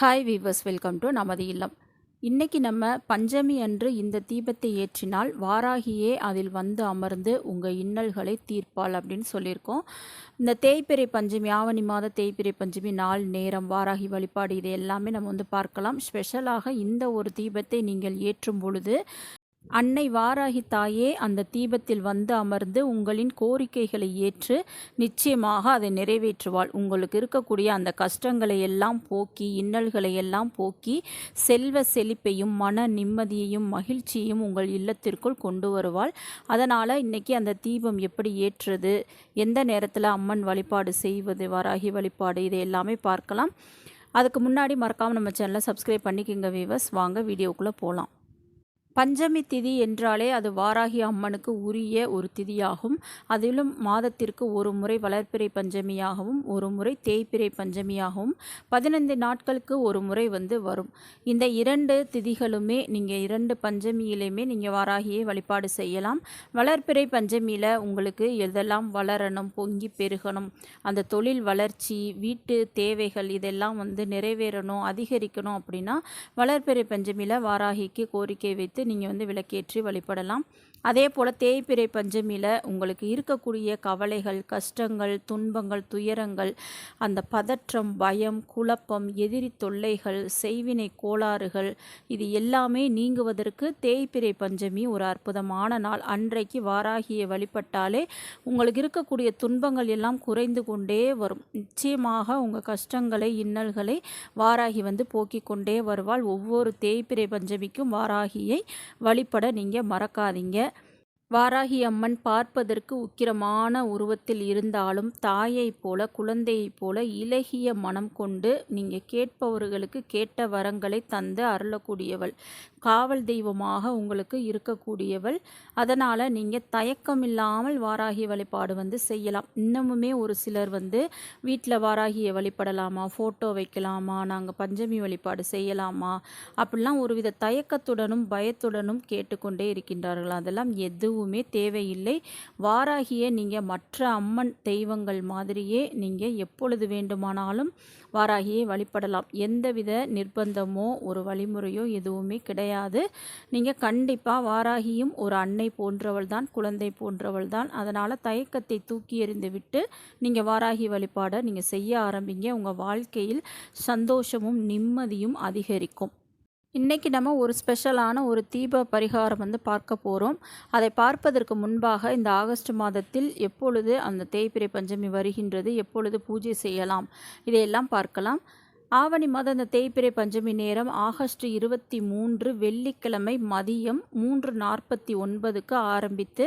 Hi viewers welcome to நமது இல்லம். இன்னைக்கு நம்ம பஞ்சமி அன்று இந்த தீபத்தை ஏற்றினால் வாராகியே அதில் வந்து அமர்ந்து உங்கள் இன்னல்களை தீர்ப்பாள் அப்படின்னு சொல்லியிருக்கோம். இந்த தேய்பிறை பஞ்சமி ஆவணி மாத தேய்பிறை பஞ்சமி நாள் நேரம் வாராகி வழிபாடு இது எல்லாமே நம்ம வந்து பார்க்கலாம். ஸ்பெஷலாக இந்த ஒரு தீபத்தை நீங்கள் ஏற்றும் பொழுது அன்னை வாராகி தாயே அந்த தீபத்தில் வந்து அமர்ந்து உங்களின் கோரிக்கைகளை ஏற்று நிச்சயமாக அதை நிறைவேற்றுவாள். உங்களுக்கு இருக்கக்கூடிய அந்த கஷ்டங்களை எல்லாம் போக்கி இன்னல்களை எல்லாம் போக்கி செல்வ செழிப்பையும் மன நிம்மதியையும் மகிழ்ச்சியையும் உங்கள் இல்லத்திற்குள் கொண்டு வருவாள். அதனால் இன்றைக்கி அந்த தீபம் எப்படி ஏற்றுறது எந்த நேரத்தில் அம்மன் வழிபாடு செய்வது வாராகி வழிபாடு இதை எல்லாமே பார்க்கலாம். அதுக்கு முன்னாடி மறக்காமல் நம்ம சேனலை சப்ஸ்கிரைப் பண்ணிக்கோங்க வீவர்ஸ் வாங்க வீடியோக்குள்ளே போகலாம் பஞ்சமி திதி என்றாலே அது வாராகி அம்மனுக்கு உரிய ஒரு திதியாகும். அதிலும் மாதத்திற்கு ஒரு முறை வளர்ப்பிறை பஞ்சமியாகவும் ஒரு முறை தேய்பிறை பஞ்சமியாகவும் பதினைந்து நாட்களுக்கு ஒரு முறை வந்து வரும். இந்த இரண்டு திதிகளுமே நீங்கள் இரண்டு பஞ்சமியிலையுமே நீங்கள் வாராகியை வழிபாடு செய்யலாம். வளர்ப்பிறை பஞ்சமியில் உங்களுக்கு எதெல்லாம் வளரணும் பொங்கி பெருகணும் அந்த தொழில் வளர்ச்சி வீட்டு தேவைகள் இதெல்லாம் வந்து நிறைவேறணும் அதிகரிக்கணும் அப்படின்னா வளர்ப்பிறை பஞ்சமியில் வாராகிக்கு கோரிக்கை வைத்து நீங்கள் வந்து விளக்கேற்றி வழிபடலாம். அதே போல் தேய்பிறை பஞ்சமியில் உங்களுக்கு இருக்கக்கூடிய கவலைகள் கஷ்டங்கள் துன்பங்கள் துயரங்கள் அந்த பதற்றம் பயம் குழப்பம் எதிரி தொல்லைகள் செய்வினை கோளாறுகள் இது எல்லாமே நீங்குவதற்கு தேய்பிறை பஞ்சமி ஒரு அற்புதமான நாள். அன்றைக்கு வாராகியை வழிபட்டாலே உங்களுக்கு இருக்கக்கூடிய துன்பங்கள் எல்லாம் குறைந்து கொண்டே வரும். நிச்சயமாக உங்கள் கஷ்டங்களை இன்னல்களை வாராகி வந்து போக்கிக் கொண்டே வருவாள். ஒவ்வொரு தேய்பிறை பஞ்சமிக்கும் வாராகியை வழிபட நீங்கள் மறக்காதீங்க. வாராகி அம்மன் பார்ப்பதற்கு உக்கிரமான உருவத்தில் இருந்தாலும் தாயைப் போல குழந்தையைப் போல இலகிய மனம் கொண்டு நீங்கள் கேட்பவர்களுக்கு கேட்ட வரங்களை தந்து அருளக்கூடியவள். காவல் தெய்வமாக உங்களுக்கு இருக்கக்கூடியவள். அதனால் நீங்கள் தயக்கம் இல்லாமல் வாராகி வழிபாடு வந்து செய்யலாம். இன்னமுமே ஒரு சிலர் வந்து வீட்டில் வாராகியை வழிபடலாமா ஃபோட்டோ வைக்கலாமா நாங்கள் பஞ்சமி வழிபாடு செய்யலாமா அப்படிலாம் ஒருவித தயக்கத்துடனும் பயத்துடனும் கேட்டுக்கொண்டே இருக்கின்றார்கள். அதெல்லாம் எதுவுமே தேவையில்லை. வாராகிய நீங்கள் மற்ற அம்மன் தெய்வங்கள் மாதிரியே நீங்கள் எப்பொழுது வேண்டுமானாலும் வாராகியை வழிபடலாம். எந்தவித நிர்பந்தமோ ஒரு வழிமுறையோ எதுவுமே கிடையாது. நீங்கள் கண்டிப்பாக வாராகியும் ஒரு அன்னை போன்றவள் தான் குழந்தை போன்றவள் தான் அதனால் தயக்கத்தை தூக்கி எறிந்து விட்டு நீங்கள் வாராகி வழிபாடை நீங்கள் செய்ய ஆரம்பிங்க. உங்கள் வாழ்க்கையில் சந்தோஷமும் நிம்மதியும் அதிகரிக்கும். இன்றைக்கி நம்ம ஒரு ஸ்பெஷலான ஒரு தீப பரிகாரம் வந்து பார்க்க போகிறோம் அதை பார்ப்பதற்கு முன்பாக இந்த ஆகஸ்ட் மாதத்தில் எப்பொழுது அந்த தேய்பிரை பஞ்சமி வருகின்றது எப்பொழுது பூஜை செய்யலாம் இதையெல்லாம் பார்க்கலாம். ஆவணி மாதம் இந்த தேய்பிரை பஞ்சமி நேரம் ஆகஸ்ட் இருபத்தி மூன்று வெள்ளிக்கிழமை மதியம் மூன்று நாற்பத்தி ஒன்பதுக்கு ஆரம்பித்து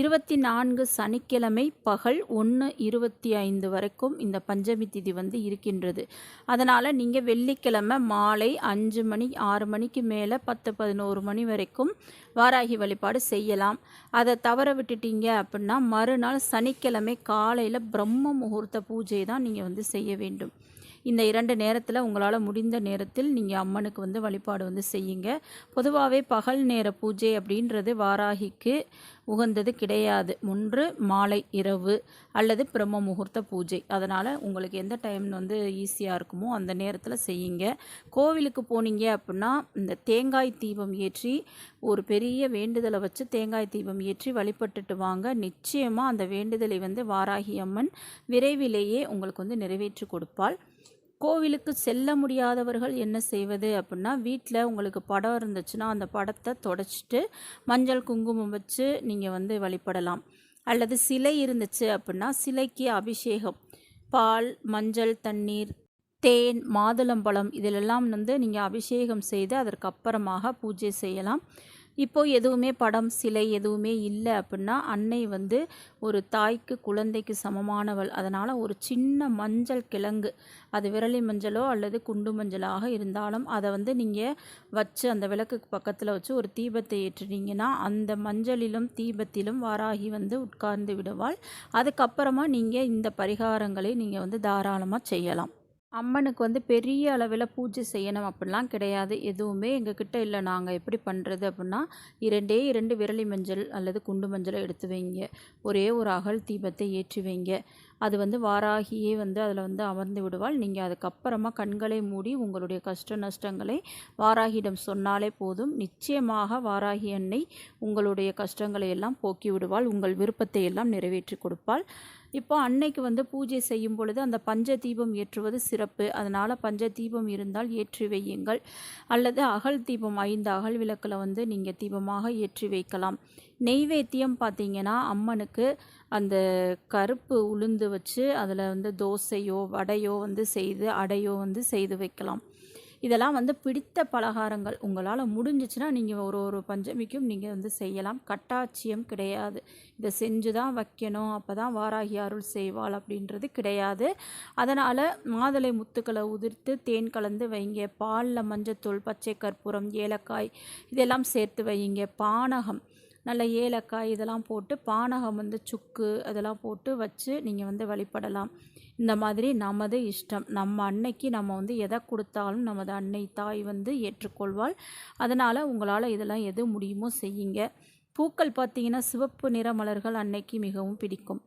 இருபத்தி நான்கு சனிக்கிழமை பகல் ஒன்று இருபத்தி ஐந்து வரைக்கும் இந்த பஞ்சமி திதி வந்து இருக்கின்றது. அதனால் நீங்கள் வெள்ளிக்கிழமை மாலை அஞ்சு மணி ஆறு மணிக்கு மேலே பத்து பதினோரு மணி வரைக்கும் வாராகி வழிபாடு செய்யலாம். அதை தவற விட்டுட்டீங்க அப்படின்னா மறுநாள் சனிக்கிழமை காலையில் பிரம்ம முகூர்த்த பூஜை தான் நீங்கள் வந்து செய்ய வேண்டும். இந்த இரண்டு நேரத்தில் உங்களால் முடிந்த நேரத்தில் நீங்கள் அம்மனுக்கு வந்து வழிபாடு வந்து செய்யுங்க. பொதுவாகவே பகல் நேர பூஜை அப்படின்றது வாராகிக்கு உகந்தது கிடையாது. ஒன்று மாலை இரவு அல்லது பிரம்ம முகூர்த்த பூஜை. அதனால் உங்களுக்கு எந்த டைம் வந்து ஈஸியாக இருக்குமோ அந்த நேரத்தில் செய்யுங்க. கோவிலுக்கு போனீங்க அப்படின்னா இந்த தேங்காய் தீபம் ஏற்றி ஒரு பெரிய வேண்டுதலை வச்சு தேங்காய் தீபம் ஏற்றி வழிபட்டுட்டு வாங்க. நிச்சயமாக அந்த வேண்டுதலை வந்து வாராகி அம்மன் விரைவிலேயே உங்களுக்கு வந்து நிறைவேற்றி கொடுப்பாள். கோவிலுக்கு செல்ல முடியாதவர்கள் என்ன செய்வது அப்படின்னா வீட்டில் உங்களுக்கு படம் இருந்துச்சுன்னா அந்த படத்தை தொடச்சிட்டு மஞ்சள் குங்குமம் வச்சு நீங்கள் வந்து வழிபடலாம். அல்லது சிலை இருந்துச்சு அப்படின்னா சிலைக்கு அபிஷேகம். பால் மஞ்சள் தண்ணீர் தேன் மாதுளம்பழம் இதிலெல்லாம் வந்து நீங்கள் அபிஷேகம் செய்து அதற்கு அப்புறமாக பூஜை செய்யலாம். இப்போது எதுவுமே படம் சிலை எதுவுமே இல்லை அப்படின்னா அன்னை வந்து ஒரு தாய்க்கு குழந்தைக்கு சமமானவள். அதனால் ஒரு சின்ன மஞ்சள் கிழங்கு அது விரலி மஞ்சளோ அல்லது குண்டு மஞ்சளாக இருந்தாலும் அதை வந்து நீங்கள் வச்சு அந்த விளக்குக்கு பக்கத்தில் வச்சு ஒரு தீபத்தை ஏற்றுனீங்கன்னா அந்த மஞ்சளிலும் தீபத்திலும் வாராகி வந்து உட்கார்ந்து விடுவாள். அதுக்கப்புறமா நீங்கள் இந்த பரிகாரங்களை நீங்கள் வந்து தாராளமாக செய்யலாம். அம்மனுக்கு வந்து பெரிய அளவில் பூஜை செய்யணும் அப்படிலாம் கிடையாது. எதுவுமே எங்ககிட்ட இல்லை. நாங்கள் எப்படி பண்ணுறது அப்படின்னா இரண்டே இரண்டு விரலி மஞ்சள் அல்லது குண்டு மஞ்சளை எடுத்து வைங்க. ஒரே ஒரு அகல் தீபத்தை ஏற்றி வைங்க. அது வந்து வாராகியே வந்து அதில் வந்து அமர்ந்து விடுவாள். நீங்கள் அதுக்கப்புறமா கண்களை மூடி உங்களுடைய கஷ்ட நஷ்டங்களை வாராகியிடம் சொன்னாலே போதும். நிச்சயமாக வாராகி அன்னை உங்களுடைய கஷ்டங்களை எல்லாம் போக்கி விடுவாள். உங்கள் விருப்பத்தை எல்லாம் நிறைவேற்றி கொடுப்பாள். இப்போ அன்னைக்கு வந்து பூஜை செய்யும் பொழுது அந்த பஞ்ச தீபம் ஏற்றுவது சிறப்பு. அதனால் பஞ்ச தீபம் இருந்தால் ஏற்றி வையுங்கள். அல்லது அகல் தீபம் ஐந்து அகல் விளக்கில் வந்து நீங்கள் தீபமாக ஏற்றி வைக்கலாம். நெய்வேத்தியம் பார்த்தீங்கன்னா அம்மனுக்கு அந்த கருப்பு உளுந்து வச்சு அதில் வந்து தோசையோ வடையோ வந்து செய்து அடையோ வந்து செய்து வைக்கலாம். இதெல்லாம் வந்து பிடித்த பலகாரங்கள். உங்களால் முடிஞ்சிச்சுன்னா நீங்கள் ஒரு ஒரு பஞ்சமிக்கும் நீங்கள் வந்து செய்யலாம். கட்டாட்சியம் கிடையாது. இதை செஞ்சு தான் வைக்கணும். அப்போ தான் வாராகி அருள் செய்வாள் அப்படின்றது கிடையாது. அதனால் மாதுளை முத்துக்களை உதிர்த்து தேன் கலந்து வைங்க. பாலில் மஞ்சத்தூள் பச்சை கற்பூரம் ஏலக்காய் இதெல்லாம் சேர்த்து வைங்க. பானகம். நல்ல ஏலக்காய் இதெல்லாம் போட்டு பானகம் வந்து சுக்கு அதெல்லாம் போட்டு வச்சு நீங்கள் வந்து வழிபடலாம். இந்த மாதிரி நமது இஷ்டம். நம்ம அன்னைக்கு நம்ம வந்து எதை கொடுத்தாலும் நமது அன்னை தாய் வந்து ஏற்றுக்கொள்வாள். அதனால் உங்களால் இதெல்லாம் எது முடியுமோ செய்யுங்க. பூக்கள் பார்த்தீங்கன்னா சிவப்பு நிற மலர்கள் அன்னைக்கு மிகவும் பிடிக்கும்.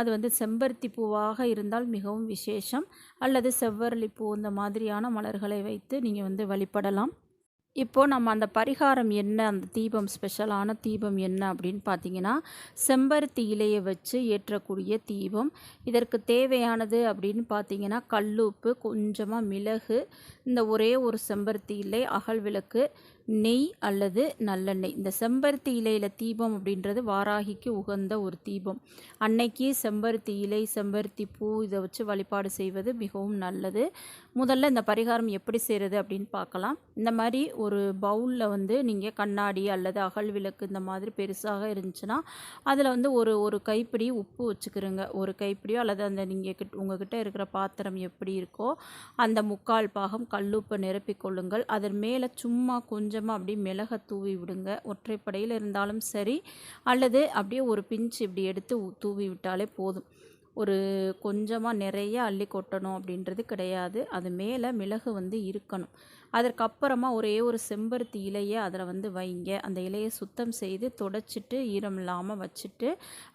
அது வந்து செம்பருத்தி பூவாக இருந்தால் மிகவும் விசேஷம். அல்லது செவ்வரளி பூ இந்த மாதிரியான மலர்களை வைத்து நீங்கள் வந்து வழிபடலாம். இப்போது நம்ம அந்த பரிகாரம் என்ன அந்த தீபம் ஸ்பெஷலான தீபம் என்ன அப்படின்னு பார்த்தீங்கன்னா செம்பருத்தி இலையை வச்சு ஏற்றக்கூடிய தீபம். இதற்கு தேவையானது அப்படின்னு பார்த்தீங்கன்னா கல்லுப்பு கொஞ்சமாக மிளகு இந்த ஒரே ஒரு செம்பருத்தி இலை அகல் விளக்கு நெய் அல்லது நல்லெண்ணெய். இந்த செம்பருத்தி இலையில் தீபம் அப்படின்றது வாராகிக்கு உகந்த ஒரு தீபம். அன்னைக்கு செம்பருத்தி இலை செம்பருத்தி பூ இதை வச்சு வழிபாடு செய்வது மிகவும் நல்லது. முதல்ல இந்த பரிகாரம் எப்படி செய்கிறது அப்படின்னு பார்க்கலாம். இந்த மாதிரி ஒரு பவுலில் வந்து நீங்கள் கண்ணாடி அல்லது அகல் விளக்கு இந்த மாதிரி பெருசாக இருந்துச்சுன்னா அதில் வந்து ஒரு ஒரு கைப்பிடி உப்பு வச்சுக்கிறோங்க ஒரு கைப்பிடியோ அல்லது அந்த நீங்கள் கிட்ட உங்ககிட்ட இருக்கிற பாத்திரம் எப்படி இருக்கோ அந்த முக்கால் பாகம் கல்லுப்பை நிரப்பிக்கொள்ளுங்கள் அதன் மேலே சும்மா கொஞ்சம் கொஞ்சமாக அப்படியே மிளகை தூவி விடுங்க. ஒற்றைப்படையில் இருந்தாலும் சரி அல்லது அப்படியே ஒரு பிஞ்ச் இப்படி எடுத்து தூவி விட்டாலே போதும். ஒரு கொஞ்சமாக நிறைய அள்ளி கொட்டணும் அப்படின்றது கிடையாது. அது மேலே மிளகு வந்து இருக்கணும். அதற்கப்புறமா ஒரே ஒரு செம்பருத்தி இலையை அதில் வந்து வைங்க. அந்த இலையை சுத்தம் செய்து தொடச்சிட்டு ஈரம் இல்லாமல் வச்சுட்டு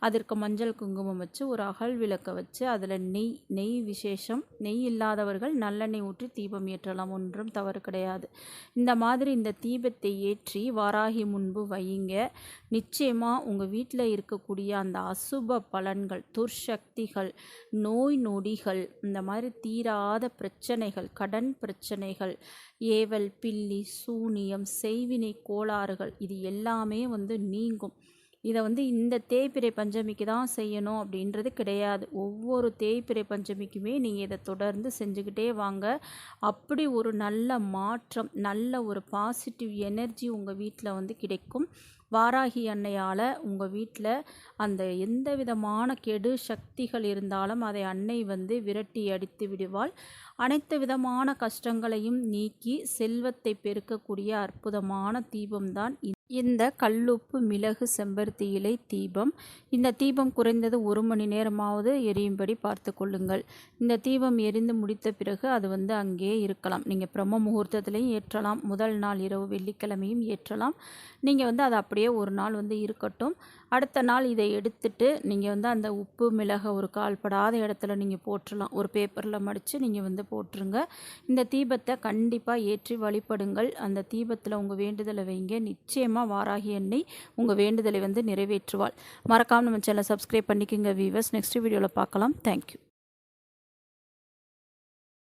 அதற்கு மஞ்சள் குங்குமம் வச்சு ஒரு அகல் விளக்கை வச்சு அதில் நெய் நெய் விசேஷம் நெய் இல்லாதவர்கள் நல்லெண்ணெய் ஊற்றி தீபம் ஏற்றலாம். ஒன்றும் தவறு கிடையாது. இந்த மாதிரி இந்த தீபத்தை ஏற்றி வாராகி முன்பு வையுங்க. நிச்சயமாக உங்கள் வீட்டில் இருக்கக்கூடிய அந்த அசுப பலன்கள் துர்சக்திகள் நோய் நொடிகள் இந்த மாதிரி தீராத பிரச்சனைகள் கடன் பிரச்சனைகள் ஏவல் பில்லி சூனியம் செய்வினை கோளாறுகள் இது எல்லாமே வந்து நீங்கும். இதை வந்து இந்த தேய்பிரை பஞ்சமிக்கு தான் செய்யணும் அப்படின்றது கிடையாது. ஒவ்வொரு தேய்பிரை பஞ்சமிக்குமே நீங்கள் இதை தொடர்ந்து செஞ்சுக்கிட்டே வாங்க. அப்படி ஒரு நல்ல மாற்றம் நல்ல ஒரு பாசிட்டிவ் எனர்ஜி உங்கள் வீட்டில் வந்து கிடைக்கும். வாராகி அன்னையால் உங்கள் வீட்டில் அந்த எந்த விதமான கெடு சக்திகள் இருந்தாலும் அதை அன்னை வந்து விரட்டி அடித்து விடுவாள். அனைத்து விதமான கஷ்டங்களையும் நீக்கி செல்வத்தை பெருக்கக்கூடிய அற்புதமான தீபம்தான் இந்த. கல்லுப்பு மிளகு செம்பருத்தி இலை தீபம். இந்த தீபம் குறைந்தது ஒரு மணி நேரமாவது எரியும்படி பார்த்து கொள்ளுங்கள். இந்த தீபம் எரிந்து முடித்த பிறகு அது வந்து அங்கேயே இருக்கலாம். நீங்கள் பிரம்ம முகூர்த்தத்திலையும் ஏற்றலாம். முதல் நாள் இரவு வெள்ளிக்கிழமையும் ஏற்றலாம். நீங்கள் வந்து அது அப்படியே ஒரு நாள் வந்து இருக்கட்டும். அடுத்த நாள் இதை எடுத்துட்டு நீங்கள் வந்து அந்த உப்பு மிளகை ஒரு கால்படாத இடத்துல நீங்கள் போட்டுடலாம் ஒரு பேப்பரில் மடித்து நீங்கள் வந்து போட்டுருங்க. இந்த தீபத்தை கண்டிப்பாக ஏற்றி வழிபடுங்கள். அந்த தீபத்தில் உங்கள் வேண்டுதலை வைங்க. நிச்சயமாக வாராகி எண்ணெய் உங்கள் வேண்டுதலை வந்து நிறைவேற்றுவாள். மறக்காமல் நம்ம சேனலை சப்ஸ்கிரைப் பண்ணிக்கோங்க வீவர்ஸ் நெக்ஸ்ட் வீடியோவில் பார்க்கலாம். தேங்க்யூ